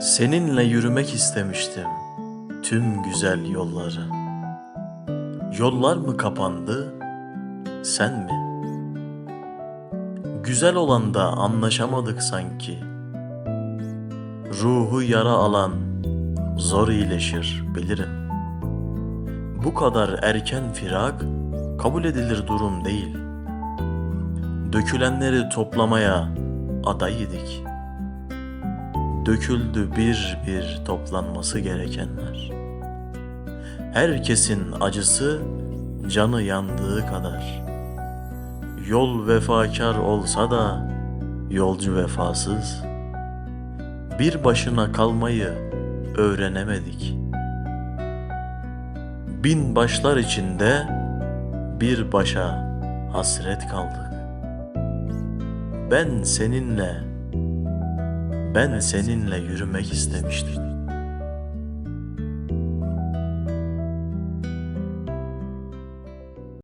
Seninle yürümek istemiştim tüm güzel yolları. Yollar mı kapandı, sen mi? Güzel olan da anlaşamadık sanki. Ruhu yara alan zor iyileşir bilirim. Bu kadar erken firak kabul edilir durum değil. Dökülenleri toplamaya aday idik. Döküldü bir bir toplanması gerekenler. Herkesin acısı canı yandığı kadar. Yol vefakar olsa da yolcu vefasız. Bir başına kalmayı öğrenemedik. Bin başlar içinde bir başa hasret kaldık. Ben seninle ben seninle yürümek istemiştim.